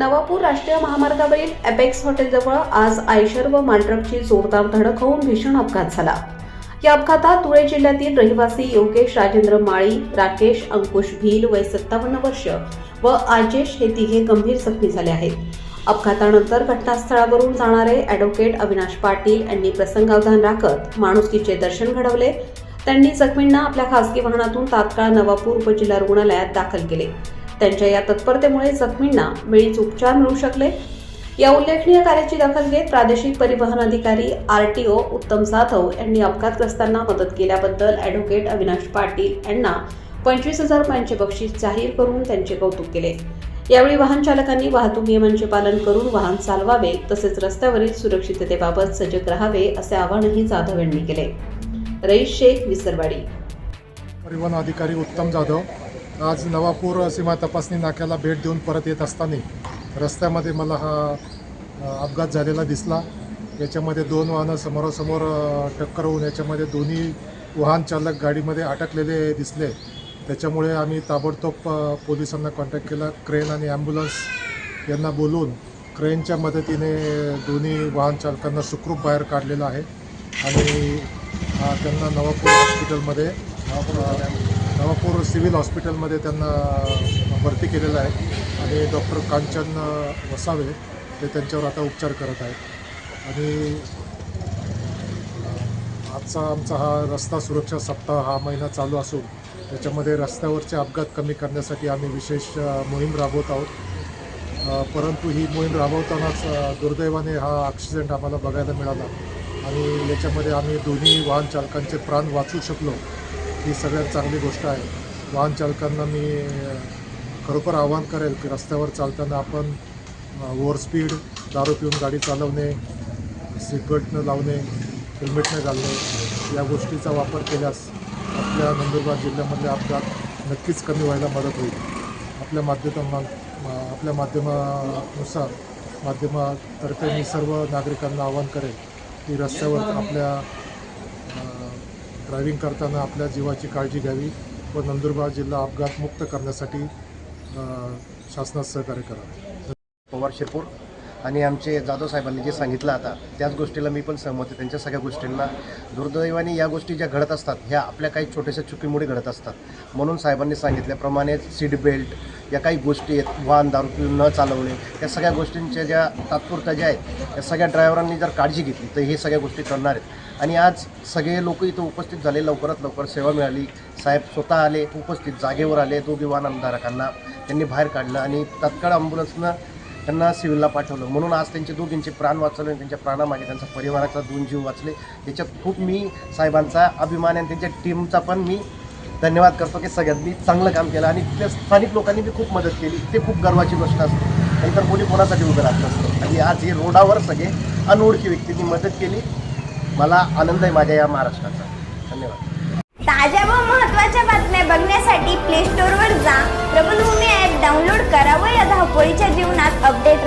नवापूर राष्ट्रीय महामार्गावरील एपेक्स हॉटेलजवळ आज आयशर व मालट्रकची जोरदार धडक होऊन भीषण अपघात झाला. या अपघातात धुळे जिल्ह्यातील रहिवासी योगेश राजेंद्र माळी राकेश अंकुश भील वय सत्तावन्न वर्ष व आजेश हे तिघे गंभीर जखमी झाले आहेत. अपघातानंतर घटनास्थळावरून जाणारे ॲडव्होकेट अविनाश पाटील यांनी प्रसंगावधान राखत माणुसकीचे दर्शन घडवले. त्यांनी जखमींना आपल्या खासगी वाहनातून तात्काळ नवापूर उपजिल्हा रुग्णालयात दाखल केले. त्यांच्या या तत्परतेमुळे जखमींना वेळीच उपचार मिळू शकले. या उल्लेखनीय कार्याची दखल घेत प्रादेशिक परिवहन अधिकारी आर टी ओ उत्तम जाधव यांनी अपघातग्रस्तांना मदत केल्याबद्दल ॲडव्होकेट अविनाश पाटील यांना पंचवीस हजार रुपयांचे बक्षीस जाहीर करून त्यांचे कौतुक केले. यावेळी वाहन चालकांनी वाहतूक नियमांचे पालन करून वाहन चालवावे तसेच रस्त्यावरील सुरक्षिततेबाबत सजग राहावे असे आवाहनही जाधव यांनी केले. रईस शेख विसरवाडी. परिवहन अधिकारी उत्तम जाधव आज नवापूर सीमा तपासणी नाक्याला भेट देऊन परत येत असताना रस्त्यामध्ये मला हा अपघात झालेला दिसला. याच्यामध्ये दोन वाहनं समोरासमोर टक्कर होऊन याच्यामध्ये दोन्ही वाहन चालक गाडीमध्ये अटकलेले दिसले. त्याच्यामुळे आम्ही ताबडतोब पोलिसांना कॉन्टॅक्ट केला. क्रेन आणि ॲम्ब्युलन्स यांना बोलवून क्रेनच्या मदतीने दोन्ही वाहन चालकांना सुखरूप बाहेर काढलेलं आहे. आणि त्यांना नवापूर हॉस्पिटलमध्ये नवापूर सिव्हिल हॉस्पिटलमध्ये त्यांना भरती केलेलं आहे. आणि डॉक्टर कांचन वसावे ते त्यांच्यावर आता उपचार करत आहेत. आणि आजचा आमचा हा रस्ता सुरक्षा सप्ताह हा महिना चालू असून त्याच्यामध्ये रस्त्यावरचे अपघात कमी करण्यासाठी आम्ही विशेष मोहीम राबवत आहोत. परंतु ही मोहीम राबवतानाच दुर्दैवाने हा ॲक्सिडेंट आम्हाला बघायला मिळाला. आणि याच्यामध्ये आम्ही दोन्ही वाहन चालकांचे प्राण वाचू शकलो. ही सगळ्यात चांगली गोष्ट आहे. वाहन चालकांना मी खरोखर आवाहन करेल की रस्त्यावर चालताना आपण ओव्हर स्पीड दारू पिऊन गाडी चालवणे सीटबेल्ट न लावणे हेल्मेट न घालणे या गोष्टीचा वापर केल्यास आपल्या नंदुरबार जिल्ह्यामधले अपघात नक्कीच कमी व्हायला मदत होईल. आपल्या माध्यमा आपल्या माध्यमानुसार माध्यमातर्फे मी सर्व नागरिकांना आवाहन करेल की रस्त्यावर आपल्या ड्रायव्हिंग करताना आपल्या जीवाची काळजी घ्यावी व नंदुरबार जिल्हा अपघातमुक्त करण्यासाठी शासनात सहकार्य करावे. पवार शिरपूर. आणि आमचे जाधव साहेबांनी जे सांगितलं आता त्याच गोष्टीला मी पण सहमत आहे. त्यांच्या सगळ्या गोष्टींना दुर्दैवाने या गोष्टी ज्या घडत असतात ह्या आपल्या काही छोट्याशा चुकीमुळे घडत असतात. म्हणून साहेबांनी सांगितल्याप्रमाणे सीट बेल्ट या काही गोष्टी आहेत वाहन दारू पिऊन न चालवणे या सगळ्या गोष्टींच्या ज्या तात्पुरत्या ज्या आहेत त्या सगळ्या ड्रायव्हरांनी जर काळजी घेतली तर हे सगळ्या गोष्टी करणार आहेत. आणि आज सगळे लोक इथं उपस्थित झाले लवकरात लवकर सेवा मिळाली. साहेब स्वतः आले उपस्थित जागेवर आले दोघी वाहन आमदारकांना त्यांनी बाहेर काढलं आणि तत्काळ ॲम्ब्युलन्सनं त्यांना सिव्हिलला पाठवलं. म्हणून आज त्यांचे दोघींचे प्राण वाचवले आणि त्यांच्या प्राणामागे त्यांचा परिवाराचा दोन जीव वाचले. याच्यात खूप मी साहेबांचा अभिमान आणि त्यांच्या टीमचा पण मी धन्यवाद करतो की सगळ्यांनी चांगलं काम केलं आणि त्या स्थानिक लोकांनी मी खूप मदत केली. ते खूप गर्वाची गोष्ट असते. नाहीतर कोणी कोणासाठी उभं राहत नसतं. आणि आज हे रोडावर सगळे अनोळखी व्यक्तींनी मदत केली. मला आनंद आहे माझ्या या महाराष्ट्राचा. धन्यवाद. ताज्या व महत्त्वाच्या बातम्या update